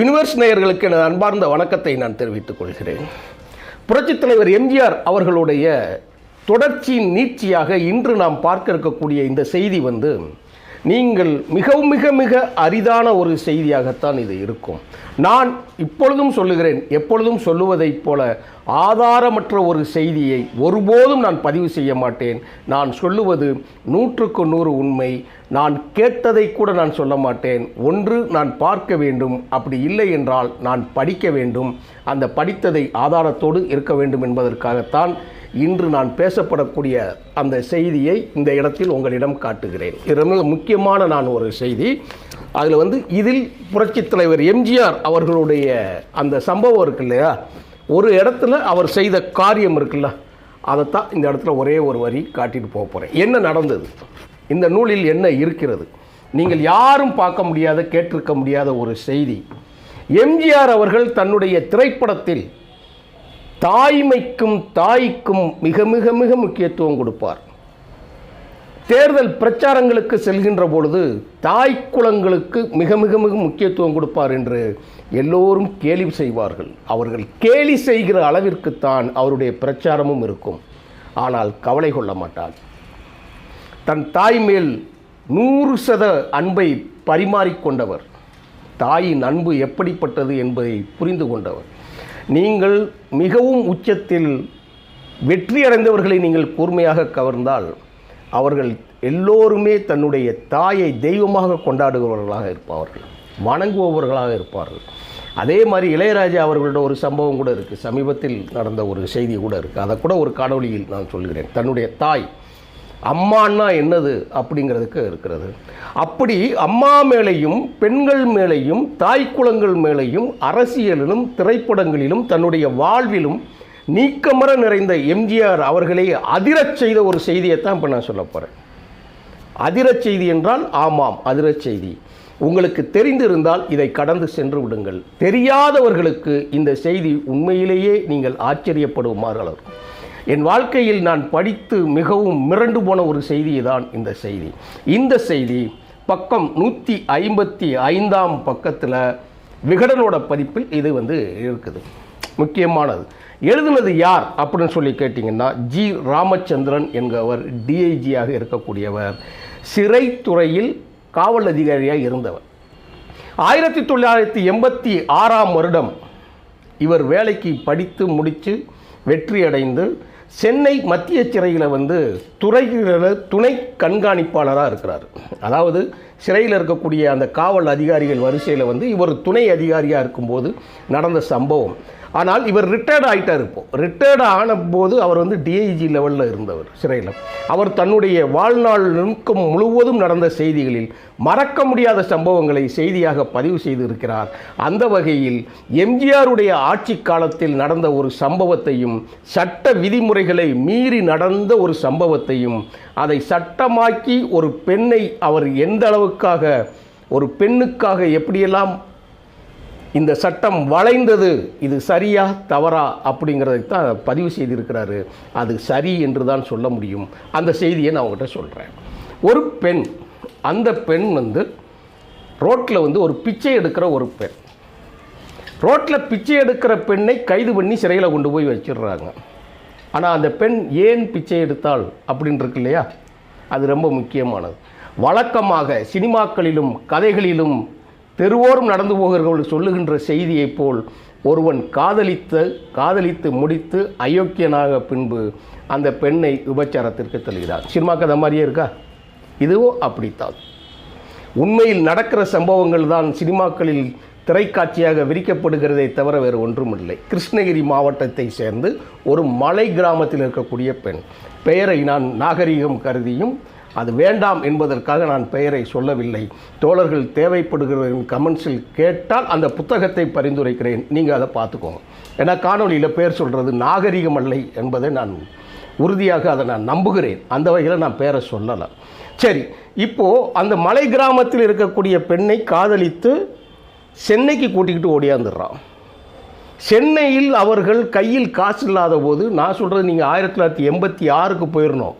Universe நேயர்களுக்கு எனது அன்பார்ந்த வணக்கத்தை நான் தெரிவித்துக் கொள்கிறேன். புரட்சித் தலைவர் எம்ஜிஆர் அவர்களுடைய தொடர்ச்சியின் நீட்சியாக இன்று நாம் பார்க்க இருக்கக்கூடிய இந்த செய்தி வந்து நீங்கள் மிகவும் மிக மிக அரிதான ஒரு செய்தியாகத்தான் இது இருக்கும். நான் இப்பொழுதும் சொல்லுகிறேன் எப்பொழுதும் சொல்லுவதைப் போல ஆதாரமற்ற ஒரு செய்தியை ஒருபோதும் நான் பதிவு செய்ய மாட்டேன். நான் சொல்லுவது நூற்றுக்கு நூறு உண்மை. நான் கேட்டதை கூட நான் சொல்ல மாட்டேன். ஒன்று நான் பார்க்க வேண்டும். அப்படி இல்லை என்றால் நான் படிக்க வேண்டும். அந்த படித்ததை ஆதாரத்தோடு இருக்க வேண்டும் என்பதற்காகத்தான் இன்று நான் பேசப்படக்கூடிய அந்த செய்தியை இந்த இடத்தில் உங்களிடம் காட்டுகிறேன். இது ரொம்ப முக்கியமான நான் ஒரு செய்தி. அதில் வந்து இதில் புரட்சித் தலைவர் எம்ஜிஆர் அவர்களுடைய அந்த சம்பவம் இருக்கு இல்லையா? ஒரு இடத்துல அவர் செய்த காரியம் இருக்குல்ல அதைத்தான் இந்த இடத்துல ஒரே ஒரு வரி காட்டிட்டு போக போகிறேன் என்ன நடந்தது? இந்த நூலில் என்ன இருக்கிறது? நீங்கள் யாரும் பார்க்க முடியாத கேட்டிருக்க முடியாத ஒரு செய்தி. எம்ஜிஆர் அவர்கள் தன்னுடைய திரைப்படத்தில் தாய்மைக்கும் தாய்க்கும் மிக மிக மிக முக்கியத்துவம் கொடுப்பார். தேர்தல் பிரச்சாரங்களுக்கு செல்கின்ற பொழுது தாய் குலங்களுக்கு மிக மிக மிக முக்கியத்துவம் கொடுப்பார் என்று எல்லோரும் கேலி செய்வார்கள். அவர்கள் கேலி செய்கிற அளவிற்குத்தான் அவருடைய பிரச்சாரமும் இருக்கும். ஆனால் கவலை கொள்ள மாட்டார். தன் தாய் மேல் நூறு சத அன்பை பரிமாறிக்கொண்டவர் தாயின் அன்பு எப்படிப்பட்டது என்பதை புரிந்து கொண்டவர். நீங்கள் மிகவும் உச்சத்தில் வெற்றி அடைந்தவர்களை நீங்கள் கூர்மையாக கவர்ந்தால் அவர்கள் எல்லோருமே தன்னுடைய தாயை தெய்வமாக கொண்டாடுபவர்களாக இருப்பார்கள் வணங்குபவர்களாக இருப்பார்கள். அதே மாதிரி இளையராஜா அவர்களோட ஒரு சம்பவம் கூட இருக்குது சமீபத்தில் நடந்த ஒரு செய்தி கூட இருக்குது அதை கூட ஒரு காணொளியில் நான் சொல்கிறேன். தன்னுடைய தாய் அம்மான்னா என்னது அப்படிங்கிறதுக்கு இருக்கிறது. அப்படி அம்மா மேலேயும் பெண்கள் மேலேயும் தாய்க்குளங்கள் மேலையும் மேலேயும் அரசியலிலும் திரைப்படங்களிலும் தன்னுடைய வாழ்விலும் நீக்கமர நிறைந்த எம்ஜிஆர் அவர்களை அதிரச் செய்த ஒரு செய்தியைத்தான் இப்போ நான் சொல்ல போகிறேன் அதிரச் செய்தி என்றால் ஆமாம் அதிரச் செய்தி. உங்களுக்கு தெரிந்திருந்தால் இதை கடந்து சென்று விடுங்கள். தெரியாதவர்களுக்கு இந்த செய்தி உண்மையிலேயே நீங்கள் ஆச்சரியப்படுமாறு இருக்கும் என் வாழ்க்கையில் நான் படித்து மிகவும் மிரண்டு போன ஒரு செய்தி தான் இந்த செய்தி. இந்த செய்தி பக்கம் நூற்றி ஐம்பத்தி ஐந்தாம் பக்கத்தில் விகடனோட பதிப்பில் இது வந்து இருக்குது. முக்கியமானது. எழுதுனது யார் அப்படின்னு சொல்லி கேட்டிங்கன்னா ஜி. ராமச்சந்திரன் என்பவர் டிஐஜியாக இருக்கக்கூடியவர். சிறைத்துறையில் காவல் அதிகாரியாக இருந்தவர். ஆயிரத்தி தொள்ளாயிரத்தி எண்பத்தி ஆறாம் வருடம் இவர் வேலைக்கு படித்து முடித்து வெற்றி அடைந்து சென்னை மத்திய சிறையில் வந்து துறையில துணை கண்காணிப்பாளராக இருக்கிறார். அதாவது சிறையில் இருக்கக்கூடிய அந்த காவல் அதிகாரிகள் வரிசையில் வந்து இவர் துணை அதிகாரியாக இருக்கும்போது நடந்த சம்பவம். ஆனால் இவர் ரிட்டையர்ட் ஆகிட்டார் இப்போ. ரிட்டையர்ட் ஆன போது அவர் வந்து டிஐஜி லெவலில் இருந்தவர் சிறையில். அவர் தன்னுடைய வாழ்நாள் நுணுக்கம் முழுவதும் நடந்த செய்திகளில் மறக்க முடியாத சம்பவங்களை செய்தியாக பதிவு செய்திருக்கிறார். அந்த வகையில் எம்ஜிஆருடைய ஆட்சி காலத்தில் நடந்த ஒரு சம்பவத்தையும் சட்ட விதிமுறைகளை மீறி நடந்த ஒரு சம்பவத்தையும் அதை சட்டமாக்கி ஒரு பெண்ணை அவர் எந்த அளவுக்காக ஒரு பெண்ணுக்காக எப்படியெல்லாம் இந்த சட்டம் வளைந்தது இது சரியா தவறா அப்படிங்கிறதை தான் பதிவு செய்திருக்கிறாரு. அது சரி என்று தான் சொல்ல முடியும். அந்த செய்தியை நான் உங்கள்கிட்ட சொல்கிறேன் ஒரு பெண் அந்த பெண் வந்து ரோட்டில் வந்து ஒரு பிச்சை எடுக்கிற ஒரு பெண். ரோட்டில் பிச்சை எடுக்கிற பெண்ணை கைது பண்ணி சிறையில் கொண்டு போய் வச்சிடுறாங்க. ஆனால் அந்த பெண் ஏன் பிச்சை எடுத்தாள் அப்படின்னு இருக்கு இல்லையா? அது ரொம்ப முக்கியமானது. வழக்கமாக சினிமாக்களிலும் கதைகளிலும் தெருவோரும் நடந்து போகிறவர்கள் சொல்லுகின்ற செய்தியைப் போல் ஒருவன் காதலித்து காதலித்து முடித்து அயோக்கியனாக பின்பு அந்த பெண்ணை விபச்சாரத்திற்கு தள்ளுகிறார் சினிமா கதை மாதிரியே இருக்கா? இதுவும் அப்படித்தான். உண்மையில் நடக்கிற சம்பவங்கள் தான் சினிமாக்களில் திரைக்காட்சியாக விரிக்கப்படுகிறதை தவிர வேறு ஒன்றுமில்லை. கிருஷ்ணகிரி மாவட்டத்தை சேர்ந்து ஒரு மலை கிராமத்தில் இருக்கக்கூடிய பெண். பெயரை நான் நாகரிகம் கருதியும் அது வேண்டாம் என்பதற்காக நான் பெயரை சொல்லவில்லை. தோழர்கள் தேவைப்படுகிறவர்கள் கமெண்ட்ஸில் கேட்டால் அந்த புத்தகத்தை பரிந்துரைக்கிறேன். நீங்கள் அதை பார்த்துக்கோங்க. ஏன்னா காணொலியில் பேர் சொல்கிறது நாகரிகம் அல்லை என்பதை நான் உறுதியாக அதை நான் நம்புகிறேன். அந்த வகையில் நான் பேரை சொல்லலை. சரி இப்போது அந்த மலை கிராமத்தில் இருக்கக்கூடிய பெண்ணை காதலித்து சென்னைக்கு கூட்டிக்கிட்டு ஓடியாந்துடுறான். சென்னையில் அவர்கள் கையில் காசு இல்லாத போது நான் சொல்கிறது நீங்கள் ஆயிரத்தி தொள்ளாயிரத்தி எண்பத்தி ஆறுக்கு போயிடணும்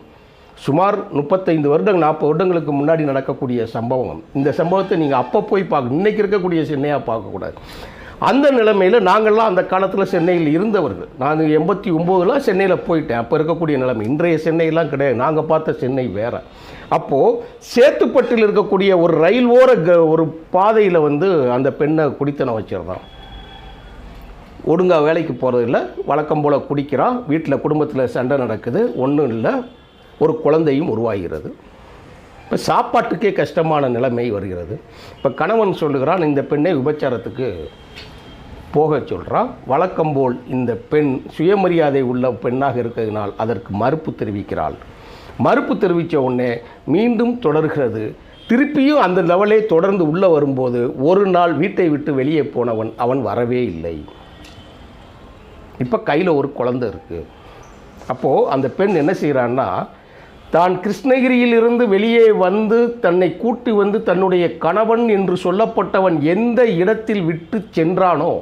சுமார் முப்பத்தைந்து வருடங்கள் நாற்பது வருடங்களுக்கு முன்னாடி நடக்கக்கூடிய சம்பவம். இந்த சம்பவத்தை நீங்கள் அப்போ போய் பார்க்க இன்றைக்கி இருக்கக்கூடிய சென்னையாக பார்க்கக்கூடாது அந்த நிலைமையில் நாங்கள்லாம் அந்த காலத்தில் சென்னையில் இருந்தவர்கள். நான் எண்பத்தி ஒம்போதுலாம் சென்னையில் போயிட்டேன். அப்போ இருக்கக்கூடிய நிலைமை. இன்றைய சென்னையெல்லாம் கிடையாது. நாங்கள் பார்த்த சென்னை வேறு. அப்போது சேத்துப்பட்டில் இருக்கக்கூடிய ஒரு ரயில் ஓர க- ஒரு பாதையில் வந்து அந்த பெண்ணை குடித்தனம் வச்சிருந்தான். ஒழுங்கா வேலைக்கு போகிறதில்ல வழக்கம் போல் குடிக்கிறான் வீட்டில் குடும்பத்தில் சண்டை நடக்குது. ஒன்றும் இல்லை. ஒரு குழந்தையும் உருவாகிறது. இப்போ சாப்பாட்டுக்கே கஷ்டமான நிலைமை வருகிறது. இப்போ கணவன் சொல்லுகிறான் இந்த பெண்ணை விபச்சாரத்துக்கு போக சொல்கிறான் வழக்கம் போல் இந்த பெண் சுயமரியாதை உள்ள பெண்ணாக இருக்கிறதுனால் அதற்கு மறுப்பு தெரிவிக்கிறாள். மறுப்பு தெரிவித்த உடனே மீண்டும் தொடர்கிறது. திருப்பியும் அந்த லெவலே தொடர்ந்து உள்ளே வரும்போது ஒரு நாள் வீட்டை விட்டு வெளியே போனவன் அவன் வரவே இல்லை. இப்போ கையில் ஒரு குழந்தை இருக்குது அப்போது அந்த பெண் என்ன செய்கிறான்னா தான் கிருஷ்ணகிரியிலிருந்து வெளியே வந்து தன்னை கூட்டி வந்து தன்னுடைய கணவன் என்று சொல்லப்பட்டவன் எந்த இடத்தில் விட்டு சென்றானோ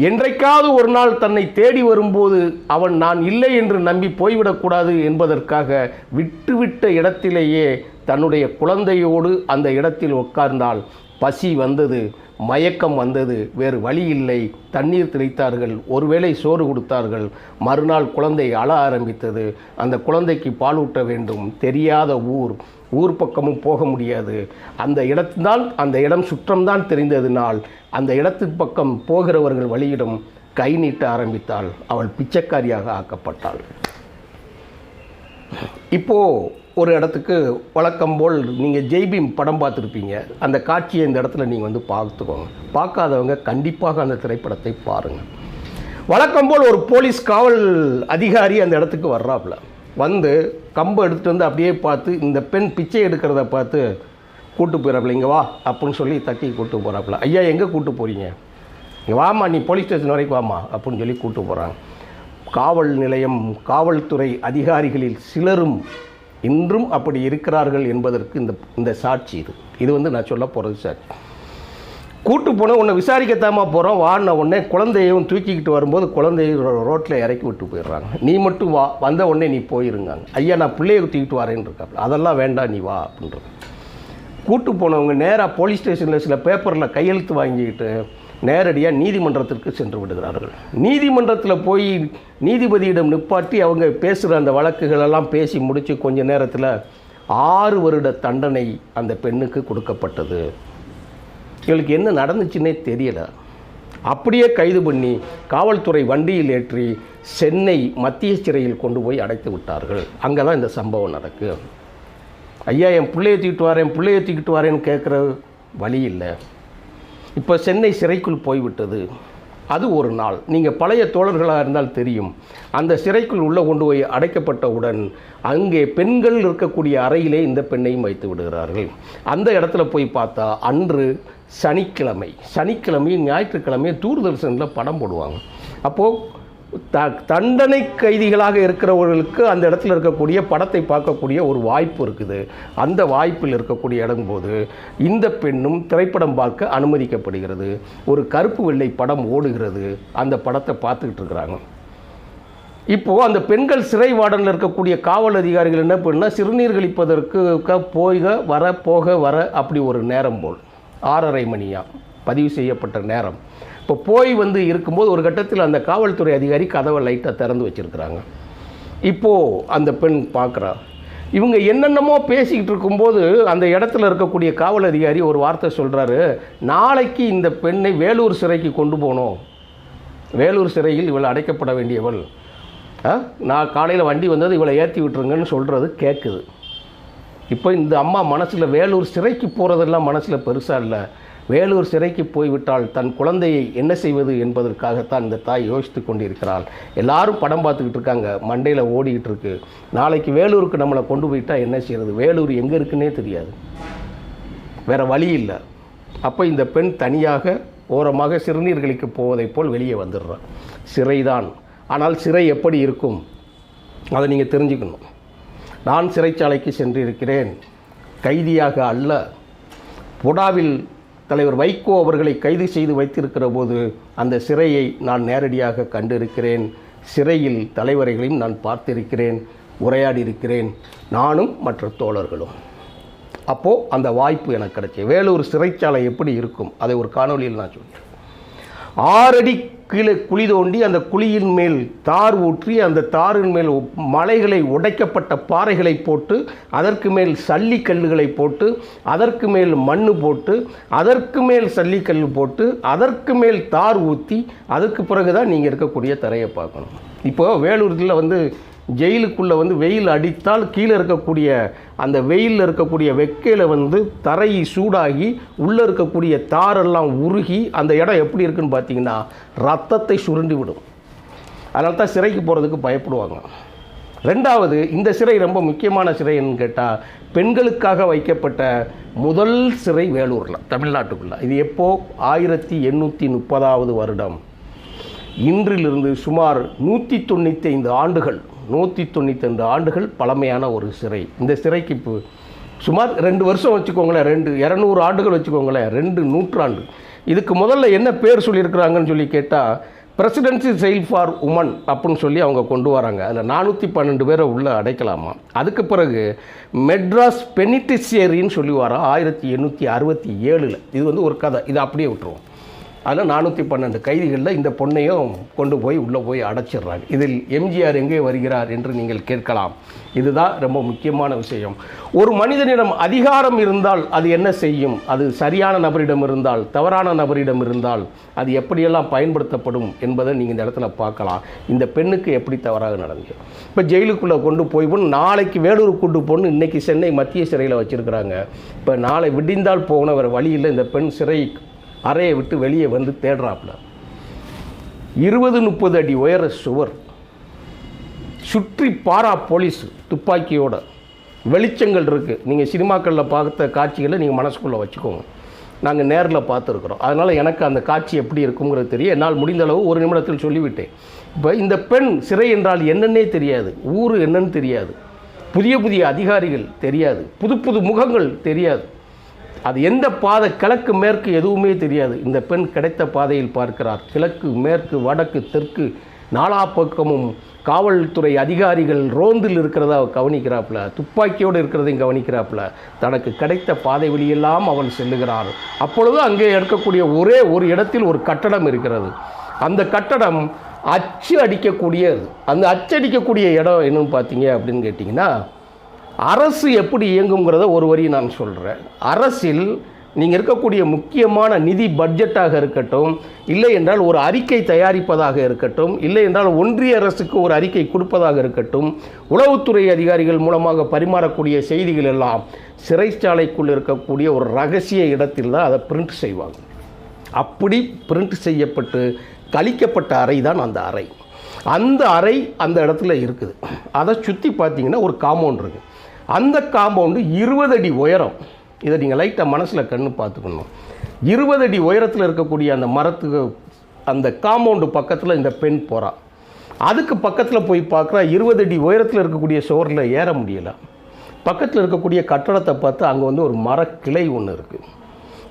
என்றைக்காவது ஒரு நாள் தன்னை தேடி வரும்போது அவன் நான் இல்லை என்று நம்பி போய்விடக்கூடாது என்பதற்காக விட்டுவிட்ட இடத்திலேயே தன்னுடைய குழந்தையோடு அந்த இடத்தில் உட்கார்ந்தால் பசி வந்தது. மயக்கம் வந்தது. வேறு வழி இல்லை. தண்ணீர் தெளித்தார்கள். ஒருவேளை சோறு கொடுத்தார்கள். மறுநாள் குழந்தை அழ ஆரம்பித்தது. அந்த குழந்தைக்கு பாலூட்ட வேண்டும். தெரியாத ஊர். ஊர் பக்கமும் போக முடியாது. அந்த இடத்தான் அந்த இடம் சுற்றம்தான் தெரிந்ததினால் அந்த இடத்து பக்கம் போகிறவர்கள் வழியிடம் கை நீட்ட ஆரம்பித்தாள். அவள் பிச்சைக்காரியாக ஆக்கப்பட்டாள். இப்போது ஒரு இடத்துக்கு வழக்கம் போல் நீங்கள் ஜெய்பீம் படம் பார்த்துருப்பீங்க. அந்த காட்சியை இந்த இடத்துல நீங்கள் வந்து பார்த்துக்கோங்க. பார்க்காதவங்க கண்டிப்பாக அந்த திரைப்படத்தை பாருங்கள் வழக்கம் போல் ஒரு போலீஸ் காவல் அதிகாரி அந்த இடத்துக்கு வர்றாப்புல வந்து கம்பை எடுத்துகிட்டு வந்து அப்படியே பார்த்து இந்த பெண் பிச்சை எடுக்கிறத பார்த்து கூட்டு போயிடறாப்புல இங்கே வா அப்படின்னு சொல்லி தட்டி கூட்டு போகிறாப்புல ஐயா எங்கே கூட்டு போகிறீங்க இங்கே வாமா நீ போலீஸ் ஸ்டேஷன் வரைக்கும் வாமா அப்படின்னு சொல்லி கூட்டு போகிறாங்க காவல் நிலையம் காவல்துறை அதிகாரிகளில் சிலரும் இன்றும் அப்படி இருக்கிறார்கள் என்பதற்கு இந்த இந்த சாட்சி இது. இது வந்து நான் சொல்ல போகிறது சாட்சி கூட்டு போன உன்னை விசாரிக்கத்தாமா போகிறோம் வாடின உடனே குழந்தையும் தூக்கிக்கிட்டு வரும்போது குழந்தைய ரோட்டில் இறக்கி விட்டு போயிடுறாங்க. நீ மட்டும் வா வந்த உடனே நீ போயிருங்காங்க. ஐயா நான் பிள்ளையை தூக்கிட்டு வரேன்னு இருக்காப்புல அதெல்லாம் வேண்டாம் நீ வா அப்படின்றது கூட்டு போனவங்க நேராக போலீஸ் ஸ்டேஷனில் சில பேப்பரில் கையெழுத்து வாங்கிக்கிட்டு நேரடியாக நீதிமன்றத்திற்கு சென்று விடுகிறார்கள். நீதிமன்றத்தில் போய் நீதிபதியிடம் நிப்பாட்டி அவங்க பேசுகிற அந்த வழக்குகளெல்லாம் பேசி முடித்து கொஞ்ச நேரத்தில் ஆறு வருட தண்டனை அந்த பெண்ணுக்கு கொடுக்கப்பட்டது. இவளுக்கு என்ன நடந்துச்சுன்னே தெரியலை. அப்படியே கைது பண்ணி காவல்துறை வண்டியில் ஏற்றி சென்னை மத்திய சிறையில் கொண்டு போய் அடைத்து விட்டார்கள். அங்கே தான் இந்த சம்பவம் நடக்கு. ஐயா என் பிள்ளைய தூக்கிட்டு வரேன் பிள்ளைய தூக்கிட்டு வரேன்னு கேட்குற வழி இல்லை. இப்போ சென்னை சிறைக்குள் போய்விட்டது. அது ஒரு நாள். நீங்கள் பழைய தோழர்களாக இருந்தால் தெரியும். அந்த சிறைக்குள் உள்ளே கொண்டு போய் அடைக்கப்பட்டவுடன் அங்கே பெண்கள் இருக்கக்கூடிய அறையிலே இந்த பெண்ணையும் வைத்து விடுகிறார்கள். அந்த இடத்துல போய் பார்த்தா அன்று சனிக்கிழமை சனிக்கிழமையும் ஞாயிற்றுக்கிழமையும் தூர்தர்ஷனில் படம் போடுவாங்க. அப்போது த தண்டனை கைதிகளாக இருக்கிறவர்களுக்கு அந்த இடத்துல இருக்கக்கூடிய படத்தை பார்க்கக்கூடிய ஒரு வாய்ப்பு இருக்குது. அந்த வாய்ப்பில் இருக்கக்கூடிய இடம்போது இந்த பெண்ணும் திரைப்படம் பார்க்க அனுமதிக்கப்படுகிறது. ஒரு கருப்பு வெள்ளை படம் ஓடுகிறது. அந்த படத்தை பார்த்துக்கிட்டு இருக்கிறாங்க. இப்போது அந்த பெண்கள் சிறை வார்டனில் இருக்கக்கூடிய காவல் அதிகாரிகள் என்ன பண்ணால் சிறுநீர் கழிப்பதற்கு போக வர போக வர அப்படி ஒரு நேரம் போல். ஆறரை மணியாக பதிவு செய்யப்பட்ட நேரம். இப்போ போய் வந்து இருக்கும்போது ஒரு கட்டத்தில் அந்த காவல்துறை அதிகாரி கதவை லைட்டாக திறந்து வச்சிருக்கிறாங்க. இப்போது அந்த பெண் பார்க்குறா. இவங்க என்னென்னமோ பேசிக்கிட்டு இருக்கும்போது அந்த இடத்துல இருக்கக்கூடிய காவல் அதிகாரி ஒரு வார்த்தை சொல்கிறாரு நாளைக்கு இந்த பெண்ணை வேலூர் சிறைக்கு கொண்டு போகணும். வேலூர் சிறையில் இவள் அடைக்கப்பட வேண்டியவள். நான் காலையில் வண்டி வந்தது இவளை ஏற்றி விட்டுருங்கன்னு சொல்கிறது கேட்குது இப்போ இந்த அம்மா மனசில் வேலூர் சிறைக்கு போகிறதெல்லாம் மனசில் பெருசாக இல்லை. வேலூர் சிறைக்கு போய்விட்டால் தன் குழந்தையை என்ன செய்வது என்பதற்காகத்தான் இந்த தாய் யோசித்து கொண்டிருக்கிறாள். எல்லாரும் படம் பார்த்துக்கிட்டு இருக்காங்க. மண்டையில் ஓடிக்கிட்டு இருக்கு. நாளைக்கு வேலூருக்கு நம்மளை கொண்டு போயிட்டால் என்ன செய்யறது? வேலூர் எங்கே இருக்குன்னே தெரியாது. வேற வழி இல்லை. அப்போ இந்த பெண் தனியாக ஓரமாக சிறுநீர்களுக்கு போவதைப் போல் வெளியே வந்துடுறான் சிறைதான். ஆனால் சிறை எப்படி இருக்கும்? அதை நீங்கள் தெரிஞ்சுக்கணும். நான் சிறைச்சாலைக்கு சென்றிருக்கிறேன். கைதியாக அல்ல. புடாவில் தலைவர் வைகோ அவர்களை கைது செய்து வைத்திருக்கிற போது அந்த சிறையை நான் நேரடியாக கண்டிருக்கிறேன். சிறையில் தலைவர்களையும் நான் பார்த்திருக்கிறேன். உரையாடி இருக்கிறேன் நானும் மற்ற தோழர்களும். அப்போது அந்த வாய்ப்பு எனக்கு கிடைச்சி. வேலூர் சிறைச்சாலை எப்படி இருக்கும்? அதை ஒரு காணொளியில் நான் சொல்கிறேன் ஆறடி கீழே குழி தோண்டி அந்த குழியின் மேல் தார் ஊற்றி அந்த தாரின் மேல் மலைகளை உடைக்கப்பட்ட பாறைகளை போட்டு அதற்கு மேல் சல்லிக்கல்லுகளை போட்டு அதற்கு மேல் மண் போட்டு அதற்கு மேல் சல்லிக்கல் போட்டு அதற்கு மேல் தார் ஊற்றி அதற்கு பிறகு தான் நீங்கள் இருக்கக்கூடிய தரையை பார்க்கணும். இப்போ வேலூரில் வந்து ஜெயிலுக்குள்ளே வந்து வெயில் அடித்தால் கீழே இருக்கக்கூடிய அந்த வெயிலில் இருக்கக்கூடிய வெக்கையில் வந்து தரை சூடாகி உள்ளே இருக்கக்கூடிய தாரெல்லாம் உருகி அந்த இடம் எப்படி இருக்குன்னு பார்த்தீங்கன்னா ரத்தத்தை சுருண்டி விடும். அதனால தான் சிறைக்கு போகிறதுக்கு பயப்படுவாங்க. ரெண்டாவது இந்த சிறை ரொம்ப முக்கியமான சிறைன்னு கேட்டால் பெண்களுக்காக வைக்கப்பட்ட முதல் சிறை வேலூரில் தமிழ்நாட்டுக்குள்ளே. இது எப்போ? ஆயிரத்தி எண்ணூற்றி முப்பதாவது வருடம். இன்றிலிருந்து சுமார் நூற்றி தொண்ணூற்றி ஐந்து ஆண்டுகள் நூற்றி தொண்ணூத்தைந்து ஆண்டுகள் பழமையான ஒரு சிறை. இந்த சிறைக்கு இப்போ சுமார் ரெண்டு வருஷம் வச்சுக்கோங்களேன் ரெண்டு இரநூறு ஆண்டுகள் வச்சுக்கோங்களேன் ரெண்டு நூற்றாண்டு. இதுக்கு முதல்ல என்ன பேர் சொல்லியிருக்கிறாங்கன்னு சொல்லி கேட்டால் பிரசிடென்சி செயல் ஃபார் உமன் அப்படின்னு சொல்லி அவங்க கொண்டு வராங்க. அதில் நானூற்றி பன்னெண்டு பேரை உள்ளே அடைக்கலாமா? அதுக்கு பிறகு மெட்ராஸ் பெனிட்டிசியரின்னு சொல்லி வரோம் ஆயிரத்தி எண்ணூற்றி அறுபத்தி ஏழில். இது வந்து ஒரு கதை. இதை அப்படியே விட்டுருவோம். அதில் நானூற்றி பன்னெண்டு கைதிகளில் இந்த பொண்ணையும் கொண்டு போய் உள்ளே போய் அடைச்சிடுறாங்க. இதில் எம்ஜிஆர் எங்கே வருகிறார் என்று நீங்கள் கேட்கலாம். இதுதான் ரொம்ப முக்கியமான விஷயம். ஒரு மனிதனிடம் அதிகாரம் இருந்தால் அது என்ன செய்யும்? அது சரியான நபரிடம் இருந்தால் தவறான நபரிடம் இருந்தால் அது எப்படியெல்லாம் பயன்படுத்தப்படும் என்பதை நீங்கள் இந்த இடத்துல பார்க்கலாம். இந்த பெண்ணுக்கு எப்படி தவறாக நடந்தது? இப்போ ஜெயிலுக்குள்ளே கொண்டு போய் நாளைக்கு வேலூர் கொண்டு போகணும் இன்றைக்கி சென்னை மத்திய சிறையில் வச்சுருக்கிறாங்க. இப்போ நாளை விடிந்தால் போனவர் வழியில் இந்த பெண் சிறை அறையை விட்டு வெளியே வந்து தேடுறாப்புல. இருபது முப்பது அடி உயர சுவர். சுற்றி பாரா போலீஸ் துப்பாக்கியோட. வெளிச்சங்கள் இருக்குது நீங்கள் சினிமாக்களில் பார்த்த காட்சிகளை நீங்கள் மனசுக்குள்ளே வச்சுக்கோங்க. நாங்கள் நேரில் பார்த்துருக்குறோம். அதனால் எனக்கு அந்த காட்சி எப்படி இருக்குங்கிறது தெரியும். என்னால் முடிந்த அளவு ஒரு நிமிடத்தில் சொல்லிவிட்டேன். இப்போ இந்த பெண் சிறை என்றால் என்னென்னே தெரியாது. ஊர் என்னன்னு தெரியாது. புதிய புதிய அதிகாரிகள் தெரியாது. புது புது முகங்கள் தெரியாது. அது எந்த பாதை கிழக்கு மேற்கு எதுவுமே தெரியாது. இந்த பெண் கிடைத்த பாதையில் பார்க்கிறார். கிழக்கு மேற்கு வடக்கு தெற்கு நாலா பக்கமும் காவல்துறை அதிகாரிகள் ரோந்தில் இருக்கிறதா கவனிக்கிறாப்புல துப்பாக்கியோடு இருக்கிறதையும் கவனிக்கிறாப்புல. தனக்கு கிடைத்த பாதை வழியெல்லாம் அவள் செல்லுகிறார் அப்பொழுது அங்கே இருக்கக்கூடிய ஒரே ஒரு இடத்தில் ஒரு கட்டடம் இருக்கிறது. அந்த கட்டடம் அச்சு அடிக்கக்கூடியது. அந்த அச்சு அடிக்கக்கூடிய இடம் என்னன்னு பார்த்தீங்க அப்படின்னு கேட்டிங்கன்னா அரசு எப்படி இயங்குங்கிறத ஒரு வரி நான் சொல்கிறேன் அரசில் நீங்கள் இருக்கக்கூடிய முக்கியமான நிதி பட்ஜெட்டாக இருக்கட்டும் இல்லை என்றால் ஒரு அறிக்கை தயாரிப்பதாக இருக்கட்டும் இல்லை என்றால் ஒன்றிய அரசுக்கு ஒரு அறிக்கை கொடுப்பதாக இருக்கட்டும் உளவுத்துறை அதிகாரிகள் மூலமாக பரிமாறக்கூடிய செய்திகள் எல்லாம் சிறைச்சாலைக்குள் இருக்கக்கூடிய ஒரு ரகசிய இடத்தில் தான் அதை பிரிண்ட் செய்வாங்க. அப்படி பிரிண்ட் செய்யப்பட்டு கழிக்கப்பட்ட அறை தான் அந்த அறை. அந்த அறை அந்த இடத்துல இருக்குது. அதை சுற்றி பார்த்தீங்கன்னா ஒரு காம்பவுண்ட் இருக்குது அந்த காம்பவுண்டு இருபது அடி உயரம். இதை நீங்கள் லைட்டாக மனசில் கண்ணு பார்த்துக்கணும். இருபது அடி உயரத்தில் இருக்கக்கூடிய அந்த மரத்துக்கு அந்த காம்பவுண்டு பக்கத்தில் இந்த பெண் போகிறா அதுக்கு பக்கத்தில் போய் பார்க்குறா இருபது அடி உயரத்தில் இருக்கக்கூடிய சுவரில் ஏற முடியலை. பக்கத்தில் இருக்கக்கூடிய கட்டடத்தை பார்த்து அங்கே வந்து ஒரு மரக்கிளை ஒன்று இருக்குது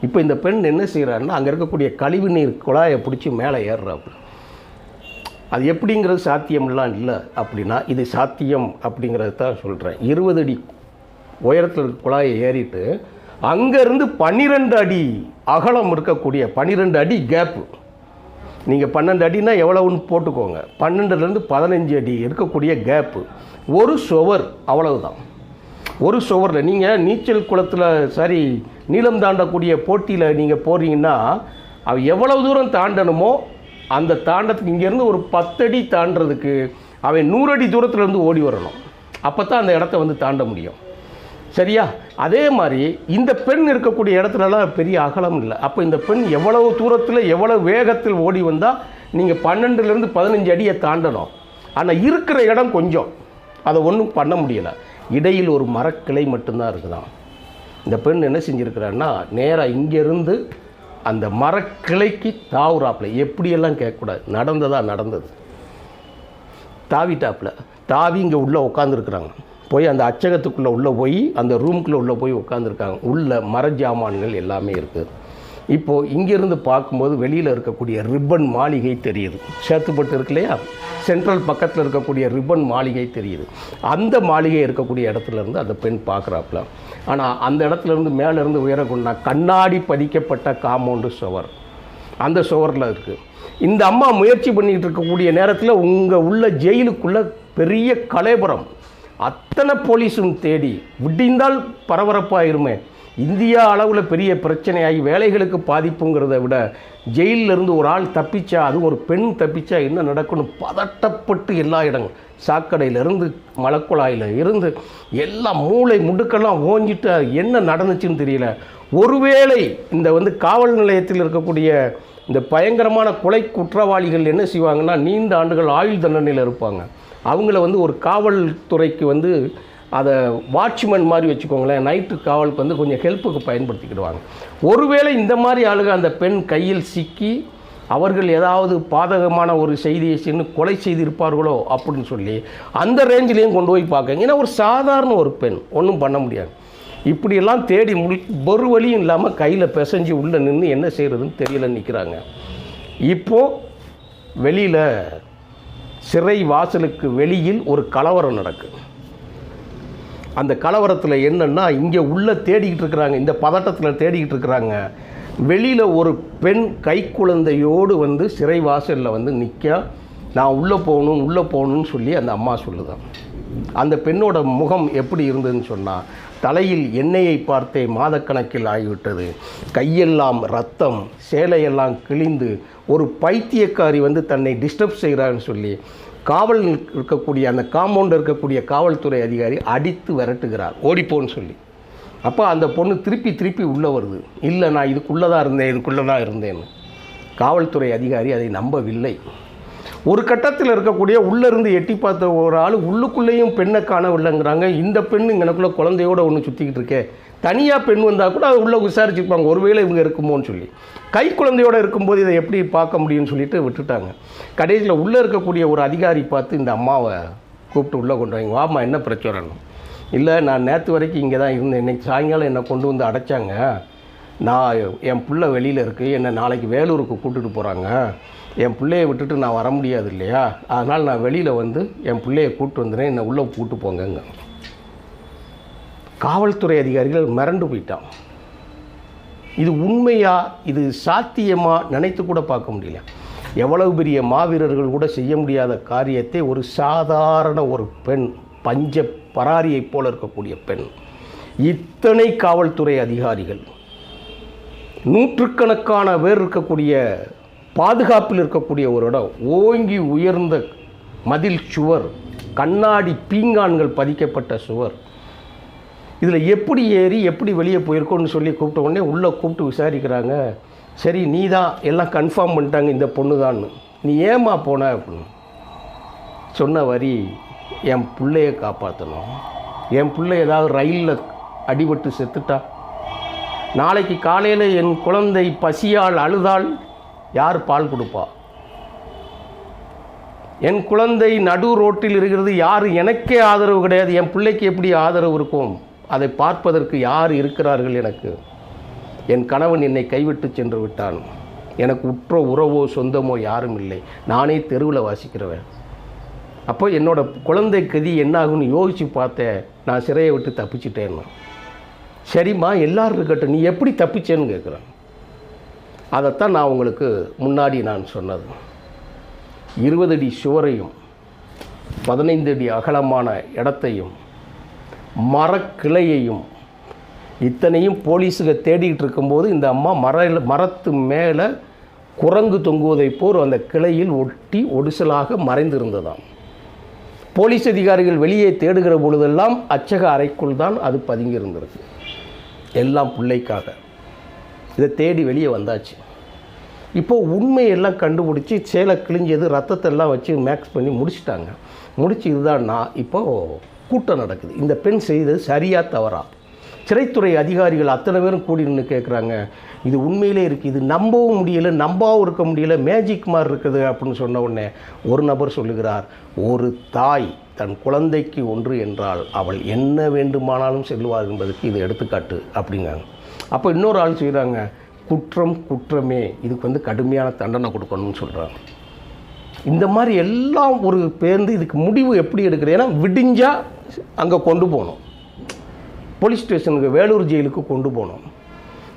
இப்போ இந்த பெண் என்ன செய்கிறாருன்னா அங்கே இருக்கக்கூடிய கழிவுநீர் குழாயை பிடிச்சி மேலே ஏறுறாப்புல. அது எப்படிங்கிறது சாத்தியம்லாம் இல்லை அப்படின்னா இது சாத்தியம் அப்படிங்கிறது தான் சொல்கிறேன் இருபது அடி உயரத்தில் குழாயை ஏறிட்டு அங்கேருந்து பன்னிரெண்டு அடி அகலம் இருக்கக்கூடிய பன்னிரெண்டு அடி கேப்பு நீங்கள் பன்னெண்டு அடினா எவ்வளவுன்னு போட்டுக்கோங்க. பன்னெண்டுலேருந்து பதினஞ்சு அடி இருக்கக்கூடிய கேப்பு ஒரு சுவர் அவ்வளவுதான். ஒரு சுவரில் நீங்கள் நீச்சல் குளத்தில் சரி நீளம் தாண்டக்கூடிய போட்டியில் நீங்கள் போகிறீங்கன்னா அவ எவ்வளவு தூரம் தாண்டணுமோ அந்த தாண்டத்துக்கு இங்கேருந்து ஒரு பத்தடி தாண்டுறதுக்கு அவன் நூறு அடி தூரத்துலேருந்து ஓடி வரணும். அப்போ தான் அந்த இடத்த வந்து தாண்ட முடியும். சரியா? அதே மாதிரி இந்த பெண் இருக்கக்கூடிய இடத்துலலாம் பெரிய அகலம் இல்லை. அப்போ இந்த பெண் எவ்வளவு தூரத்தில் எவ்வளவு வேகத்தில் ஓடி வந்தால் நீங்கள் பன்னெண்டுலேருந்து பதினஞ்சு அடியை தாண்டணும். ஆனால் இருக்கிற இடம் கொஞ்சம். அதை ஒன்றும் பண்ண முடியலை. இடையில் ஒரு மரக்கிளை மட்டும்தான் இருக்குதான். இந்த பெண் என்ன செஞ்சுருக்கிறான்னா நேராக இங்கேருந்து அந்த மரக்கிளைக்கு தாவுறாப்புல. எப்படியெல்லாம் கேட்கக்கூடாது. நடந்ததாக நடந்தது. தாவிட்டாப்புல. தாவி இங்கே உள்ளே உட்காந்துருக்குறாங்க போய் அந்த அச்சகத்துக்குள்ளே உள்ளே போய் அந்த ரூம்குள்ளே உள்ளே போய் உட்காந்துருக்காங்க உள்ள மர ஜாமான்கள் எல்லாமே இருக்குது இப்போது இங்கேருந்து பார்க்கும்போது வெளியில் இருக்கக்கூடிய ரிப்பன் மாளிகை தெரியுது. சேத்துப்பட்டு இருக்கு இல்லையா? சென்ட்ரல் பக்கத்தில் இருக்கக்கூடிய ரிப்பன் மாளிகை தெரியுது. அந்த மாளிகை இருக்கக்கூடிய இடத்துலேருந்து அந்த பெண் பார்க்குறாப்புல. ஆனால் அந்த இடத்துல இருந்து மேலேருந்து உயரக்குண்டா கண்ணாடி பதிக்கப்பட்ட காம்பவுண்டு சுவர். அந்த சுவரில் இருக்குது இந்த அம்மா முயற்சி பண்ணிகிட்டு இருக்கக்கூடிய நேரத்தில் உங்கள் உள்ள ஜெயிலுக்குள்ளே பெரிய கலேபுரம். அத்தனை போலீஸும் தேடி விடிந்தால் பரபரப்பாயிருமே. இந்தியா அளவில் பெரிய பிரச்சனையாகி வேலைகளுக்கு பாதிப்புங்கிறத விட ஜெயிலிருந்து இருந்து ஒரு ஆள் தப்பிச்சா அது ஒரு பெண் தப்பிச்சா என்ன நடக்கும்னு பதட்டப்பட்டு எல்லா இடங்கள் சாக்கடையிலேருந்து மலக்குழாயில் இருந்து எல்லாம் மூளை முடுக்கெல்லாம் ஓஞ்சிட்டு அது என்ன நடந்துச்சுன்னு தெரியல. ஒருவேளை இந்த வந்து காவல் நிலையத்தில் இருக்கக்கூடிய இந்த பயங்கரமான கொலை குற்றவாளிகள் என்ன செய்வாங்கன்னா நீண்ட ஆண்டுகள் ஆயுள் தண்டனையில் இருப்பாங்க. அவங்கள வந்து ஒரு காவல்துறைக்கு வந்து அதை வாட்ச்மேன் மாதிரி வச்சுக்கோங்களேன் நைட்டு காவலுக்கு வந்து கொஞ்சம் ஹெல்ப்புக்கு பயன்படுத்திக்கிடுவாங்க. ஒருவேளை இந்த மாதிரி ஆளுக அந்த பெண் கையில் சிக்கி அவர்கள் ஏதாவது பாதகமான ஒரு செய்தியை சென்று கொலை செய்திருப்பார்களோ அப்படின்னு சொல்லி அந்த ரேஞ்சிலையும் கொண்டு போய் பார்க்கங்க. ஏன்னா ஒரு சாதாரண ஒரு பெண் ஒன்றும் பண்ண முடியாது. இப்படியெல்லாம் தேடி முடி ஒரு வழியும் இல்லாமல் கையில் பிசைஞ்சு உள்ளே நின்று என்ன செய்கிறதுன்னு தெரியல நிற்கிறாங்க இப்போது வெளியில் சிறை வாசலுக்கு வெளியில் ஒரு கலவரம் நடக்குது அந்த கலவரத்தில் என்னென்னா இங்கே உள்ளே தேடிக்கிட்டு இருக்கிறாங்க இந்த பதட்டத்தில் தேடிக்கிட்டு இருக்கிறாங்க. வெளியில் ஒரு பெண் கைக்குழந்தையோடு வந்து சிறை வாசலில் வந்து நிற்க நான் உள்ளே போகணும் உள்ளே போகணும்னு சொல்லி அந்த அம்மா சொல்லுதான் அந்த பெண்ணோட முகம் எப்படி இருந்ததுன்னு சொன்னால் தலையில் எண்ணெயை பார்த்தே மாதக்கணக்கில் ஆகிவிட்டது. கையெல்லாம் ரத்தம் சேலையெல்லாம் கிழிந்து ஒரு பைத்தியக்காரி வந்து தன்னை டிஸ்டர்ப் செய்கிறான்னு சொல்லி காவல் இருக்கக்கூடிய அந்த காம்பவுண்ட் இருக்கக்கூடிய காவல்துறை அதிகாரி அடித்து விரட்டுகிறார். ஓடிப்போன்னு சொல்லி. அப்போ அந்த பொண்ணு திருப்பி திருப்பி உள்ளே வருது. இல்லை நான் இதுக்குள்ளே தான் இருந்தேன் இதுக்குள்ளே தான் இருந்தேன்னு. காவல்துறை அதிகாரி அதை நம்பவில்லை. ஒரு கட்டத்தில் இருக்கக்கூடிய உள்ளேருந்து எட்டி பார்த்த ஒரு ஆள் உள்ளுக்குள்ளேயும் பெண்ணை காணவில்லைங்கிறாங்க இந்த பெண் எனக்குள்ளே குழந்தையோட ஒன்று சுற்றிக்கிட்டு இருக்கே. தனியாக பெண் வந்தால் கூட அது உள்ளே விசாரிச்சுருப்பாங்க ஒருவேளை இவங்க இருக்குமோன்னு சொல்லி. கை குழந்தையோடு இருக்கும்போது இதை எப்படி பார்க்க முடியும்னு சொல்லிட்டு விட்டுட்டாங்க. கடைசியில் உள்ளே இருக்கக்கூடிய ஒரு அதிகாரி பார்த்து இந்த அம்மாவை கூப்பிட்டு உள்ளே கொண்டு வாங்க. வாம்மா என்ன பிரச்சனை? இல்லை நான் நேற்று வரைக்கும் இங்கே தான் இருந்தேன். இன்னைக்கு சாயங்காலம் என்னை கொண்டு வந்து அடைச்சாங்க. நான் என் பிள்ளை வெளியில் இருக்குது என்னை நாளைக்கு வேலூருக்கு கூட்டிட்டு போகிறாங்க என் பிள்ளைய விட்டுட்டு நான் வர முடியாது இல்லையா? அதனால் நான் வெளியில் வந்து என் பிள்ளைய கூப்பிட்டு வந்துடுறேன் என்னை உள்ளே கூப்பிட்டு போங்கங்க. காவல்துறை அதிகாரிகள் மிரண்டு போயிட்டான். இது உண்மையா? இது சாத்தியமா? நினைத்து கூட பார்க்க முடியல. எவ்வளவு பெரிய மாவீரர்கள் கூட செய்ய முடியாத காரியத்தை ஒரு சாதாரண ஒரு பெண் பஞ்ச பராரியைப் போல இருக்கக்கூடிய பெண் இத்தனை காவல்துறை அதிகாரிகள் நூற்றுக்கணக்கான பேர் இருக்கக்கூடிய பாதுகாப்பில் இருக்கக்கூடிய ஒரு இடம். ஓங்கி உயர்ந்த மதில் சுவர் கண்ணாடி பீங்கான்கள் பதிக்கப்பட்ட சுவர். இதில் எப்படி ஏறி எப்படி வெளியே போயிருக்கோன்னு சொல்லி கூப்பிட்ட உடனே உள்ளே கூப்பிட்டு விசாரிக்கிறாங்க. சரி நீ தான் எல்லாம் கன்ஃபார்ம் பண்ணிட்டாங்க இந்த பொண்ணு தான்னு நீ ஏமா போன அப்படின்னு. சொன்ன வரி என் பிள்ளைய காப்பாற்றணும் என் பிள்ளை ஏதாவது ரயிலில் அடிபட்டு செத்துட்டா? நாளைக்கு காலையில் என் குழந்தை பசியால் அழுதால் யார் பால் கொடுப்பா? என் குழந்தை நடு ரோட்டில் இருக்கிறது யார்? எனக்கே ஆதரவு கிடையாது. என் பிள்ளைக்கு எப்படி ஆதரவு இருக்கும்? அதை பார்ப்பதற்கு யார் இருக்கிறார்கள் எனக்கு? என் கணவன் என்னை கைவிட்டு சென்று விட்டான். எனக்கு உற்ற உறவோ சொந்தமோ யாரும் இல்லை. நானே தெருவில் வாசிக்கிறவன். அப்போ என்னோடய குழந்தை கதி என்னாகும்னு யோசித்து பார்த்தேன் நான் சிறையை விட்டு தப்பிச்சிட்டேன்னு. சரிம்மா எல்லோரும் இருக்கட்டும். நீ எப்படி தப்பிச்சேன்னு கேட்குறேன் அதைத்தான் நான் உங்களுக்கு முன்னாடி நான் சொன்னது. இருபது அடி சுவரையும் பதினைந்து அடி அகலமான இடத்தையும் மரக்கிளையையும் இத்தனையும் போலீஸுக தேடிக்கிட்டு இருக்கும்போது இந்த அம்மா மர மரத்து மேலே குரங்கு தொங்குவதைப் போல் அந்த கிளையில் ஒட்டி ஒடிசலாக மறைந்திருந்ததாம். போலீஸ் அதிகாரிகள் வெளியே தேடுகிற பொழுதெல்லாம் அச்சக அறைக்குள் தான் அது பதுங்கியிருந்திருக்கு. எல்லாம் பிள்ளைக்காக. இதை தேடி வெளியே வந்தாச்சு. இப்போது உண்மையெல்லாம் கண்டுபிடிச்சி சேலை கிழிஞ்சது ரத்தத்தெல்லாம் வச்சு மேக்ஸ் பண்ணி முடிச்சிட்டாங்க. முடிச்சு இதுதான் நான். இப்போது கூட்டம் நடக்குது. இந்த பெண் செய்தது சரியாக தவறா? சிறைத்துறை அதிகாரிகள் அத்தனை பேரும் கூடி நின்று கேட்குறாங்க இது உண்மையிலே இருக்குது இது நம்பவும் முடியலை நம்பாவும் இருக்க முடியல. மேஜிக் மாதிரி இருக்குது அப்படின்னு சொன்ன உடனே ஒரு நபர் சொல்லுகிறார் ஒரு தாய் தன் குழந்தைக்கு ஒன்று என்றால் அவள் என்ன வேண்டுமானாலும் செல்வார் என்பதற்கு இது எடுத்துக்காட்டு அப்படிங்காங்க அப்போ இன்னொரு ஆள் செய்கிறாங்க குற்றம் குற்றமே இதுக்கு வந்து கடுமையான தண்டனை கொடுக்கணும்னு சொல்கிறாங்க இந்த மாதிரி எல்லாம் ஒரு பேர்ந்து இதுக்கு முடிவு எப்படி எடுக்கிறது ஏன்னா விடிஞ்சால் அங்கே கொண்டு போகணும். போலீஸ் ஸ்டேஷனுக்கு வேலூர் ஜெயிலுக்கு கொண்டு போகணும்.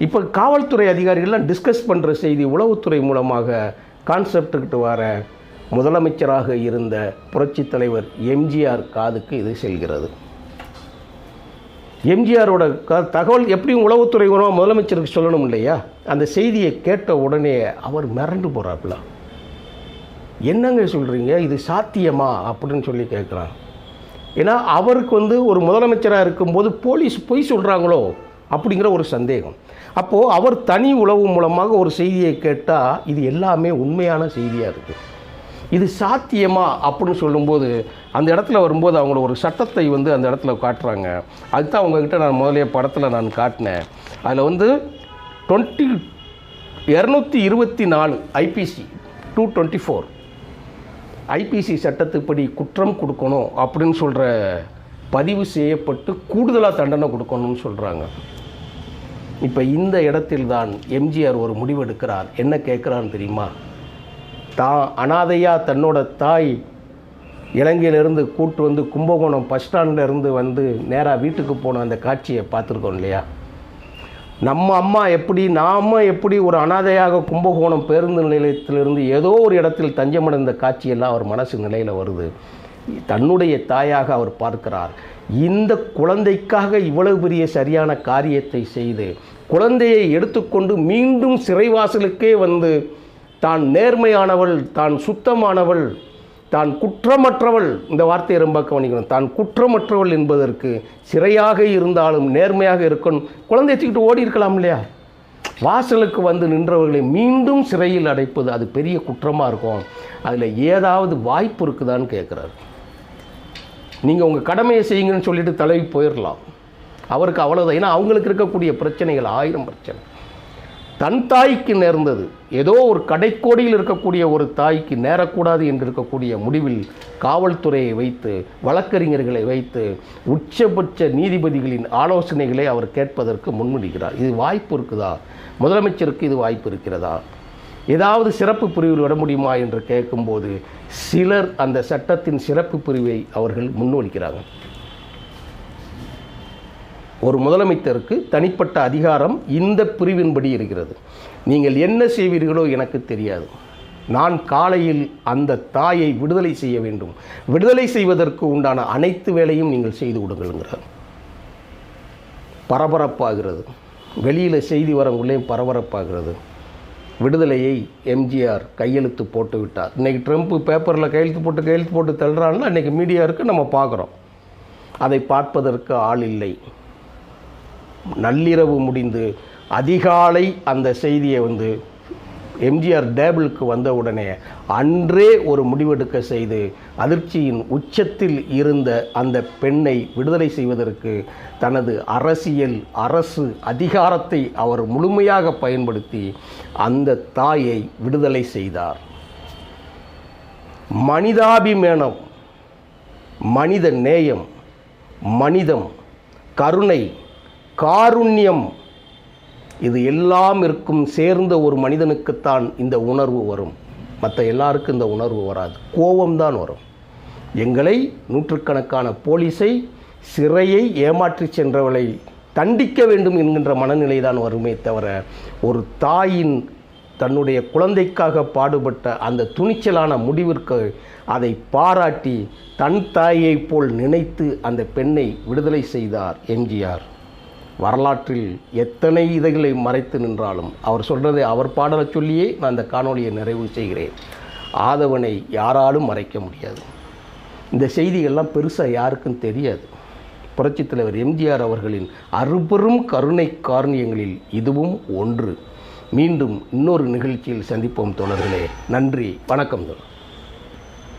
இப்போ காவல்துறை அதிகாரிகள்லாம் டிஸ்கஸ் பண்ணுற செய்தி உளவுத்துறை மூலமாக கான்செப்டுக்கிட்டு வர முதலமைச்சராக இருந்த புரட்சித் தலைவர் எம்ஜிஆர் காதுக்கு இது செல்கிறது. எம்ஜிஆரோட க தகவல் எப்படியும் உளவுத்துறை மூலமாக முதலமைச்சருக்கு சொல்லணும் இல்லையா? அந்த செய்தியை கேட்ட உடனே அவர் மிரண்டு போகிறாப்புல என்னங்க சொல்கிறீங்க இது சாத்தியமா? அப்படின்னு சொல்லி கேட்குறான் ஏன்னா அவருக்கு வந்து ஒரு முதலமைச்சராக இருக்கும்போது போலீஸ் பொய் சொல்கிறாங்களோ அப்படிங்கிற ஒரு சந்தேகம். அப்போது அவர் தனி உளவு மூலமாக ஒரு செய்தியை கேட்டால் இது எல்லாமே உண்மையான செய்தியாக இருக்குது இது சாத்தியமா அப்படின்னு சொல்லும்போது அந்த இடத்துல வரும்போது அவங்கள ஒரு சட்டத்தை வந்து அந்த இடத்துல காட்டுறாங்க. அதுதான் அவங்கக்கிட்ட நான் முதலே படத்தில் நான் காட்டினேன். அதில் வந்து டுவெண்ட்டி இரநூத்தி இருபத்தி நாலு IPC two twenty four. IPC சட்டத்துப்படி குற்றம் கொடுக்கணும் அப்படின்னு சொல்கிற பதிவு செய்யப்பட்டு கூடுதலாக தண்டனை கொடுக்கணும்னு சொல்கிறாங்க இப்போ இந்த இடத்தில்தான் எம்ஜிஆர் ஒரு முடிவெடுக்கிறார். என்ன கேட்குறான்னு தெரியுமா? தா அனாதையாக தன்னோட தாய் இலங்கையிலேருந்து கூட்டு வந்து கும்பகோணம் பஸ் ஸ்டாண்ட்லேருந்து வந்து நேராக வீட்டுக்கு போன அந்த காட்சியை பார்த்துருக்கோம் இல்லையா? நம்ம அம்மா எப்படி நாம் எப்படி ஒரு அனாதையாக கும்பகோணம் பேருந்து நிலையத்திலிருந்து ஏதோ ஒரு இடத்தில் தஞ்சமடைந்த காட்சியெல்லாம் அவர் மனசு நிலையில் வருது. தன்னுடைய தாயாக அவர் பார்க்கிறார். இந்த குழந்தைக்காக இவ்வளவு பெரிய சரியான காரியத்தை செய்து குழந்தையை எடுத்துக்கொண்டு மீண்டும் சிறைவாசலுக்கே வந்து தான் நேர்மையானவள் தான் சுத்தமானவள் தான் குற்றமற்றவள். இந்த வார்த்தையை ரொம்ப கவனிக்கணும். தான் குற்றமற்றவள் என்பதற்கு சிறையாக இருந்தாலும் நேர்மையாக இருக்கணும். குழந்தையை வச்சுக்கிட்டு ஓடி இருக்கலாம் இல்லையா? வாசலுக்கு வந்து நின்றவர்களை மீண்டும் சிறையில் அடைப்பது அது பெரிய குற்றமாக இருக்கும். அதில் ஏதாவது வாய்ப்பு இருக்குதான்னு கேட்குறாரு நீங்கள் உங்கள் கடமையை செய்யுங்கன்னு சொல்லிட்டு தலைவி போயிடலாம் அவருக்கு அவ்வளோதான் ஏன்னா அவங்களுக்கு இருக்கக்கூடிய பிரச்சனைகள் ஆயிரம் பிரச்சனை. தன் தாய்க்கு நேர்ந்தது. ஏதோ ஒரு கடைக்கோடியில் இருக்கக்கூடிய ஒரு தாய்க்கு நேரக்கூடாது என்று இருக்கக்கூடிய முடிவில் காவல்துறையை வைத்து வழக்கறிஞர்களை வைத்து உச்சபட்ச நீதிபதிகளின் ஆலோசனைகளை அவர் கேட்பதற்கு முன்மொழிகிறார் இது வாய்ப்பு இருக்குதா? முதலமைச்சருக்கு இது வாய்ப்பு இருக்கிறதா? ஏதாவது சிறப்பு பிரிவில் விட முடியுமா என்று கேட்கும்போது சிலர் அந்த சட்டத்தின் சிறப்பு பிரிவை அவர்கள் முன்மொழிக்கிறாங்க ஒரு முதலமைச்சருக்கு தனிப்பட்ட அதிகாரம் இந்த பிரிவின்படி இருக்கிறது. நீங்கள் என்ன செய்வீர்களோ எனக்கு தெரியாது. நான் காலையில் அந்த தாயை விடுதலை செய்ய வேண்டும். விடுதலை செய்வதற்கு உண்டான அனைத்து வேலையும் நீங்கள் செய்து கொடுங்கள்ங்கிறார். பரபரப்பாகிறது. வெளியில் செய்தி வரவங்களையும் பரபரப்பாகிறது. விடுதலையை எம்ஜிஆர் கையெழுத்து போட்டு விட்டார். இன்றைக்கி ட்ரம்ப் பேப்பரில் கையெழுத்து போட்டு கையெழுத்து போட்டு தள்ளுறான்னா இன்றைக்கி மீடியா இருக்குது நம்ம பார்க்குறோம். அதை பார்ப்பதற்கு ஆள் இல்லை. நள்ளிரவு முடிந்து அதிகாலை அந்த செய்தியை வந்து எம்ஜிஆர் டேபிளுக்கு வந்த உடனே அன்றே ஒரு முடிவெடுக்க செய்து அதிர்ச்சியின் உச்சத்தில் இருந்த அந்த பெண்ணை விடுதலை செய்வதற்கு தனது அரசியல் அரசு அதிகாரத்தை அவர் முழுமையாக பயன்படுத்தி அந்த தாயை விடுதலை செய்தார். மனிதாபிமானம் மனித நேயம் மனிதம் கருணை காருண்யம். இது எல்லாம் இருக்கும் சேர்ந்த ஒரு மனிதனுக்குத்தான் இந்த உணர்வு வரும். மற்ற எல்லாருக்கும் இந்த உணர்வு வராது. கோபம்தான் வரும். எங்களை நூற்றுக்கணக்கான போலீஸை சிறையை ஏமாற்றி சென்றவளை தண்டிக்க வேண்டும் என்கின்ற மனநிலை தான் வருமே தவிர ஒரு தாயின் தன்னுடைய குழந்தைக்காக பாடுபட்ட அந்த துணிச்சலான முடிவிற்கு அதை பாராட்டி தன் தாயைப் போல் நினைத்து அந்த பெண்ணை விடுதலை செய்தார் எம்ஜிஆர். வரலாற்றில் எத்தனை இதைகளை மறைத்து நின்றாலும் அவர் சொல்கிறதை அவர் பாடலை சொல்லியே நான் அந்த காணொளியை நிறைவு செய்கிறேன். ஆதவனை யாராலும் மறைக்க முடியாது. இந்த செய்திகள்லாம் பெருசாக யாருக்கும் தெரியாது. புரட்சித் தலைவர் எம்ஜிஆர் அவர்களின் அறுபெரும் கருணை காரணியங்களில் இதுவும் ஒன்று. மீண்டும் இன்னொரு நிகழ்ச்சியில் சந்திப்போம் தோழர்களே. நன்றி வணக்கம் தோழர்.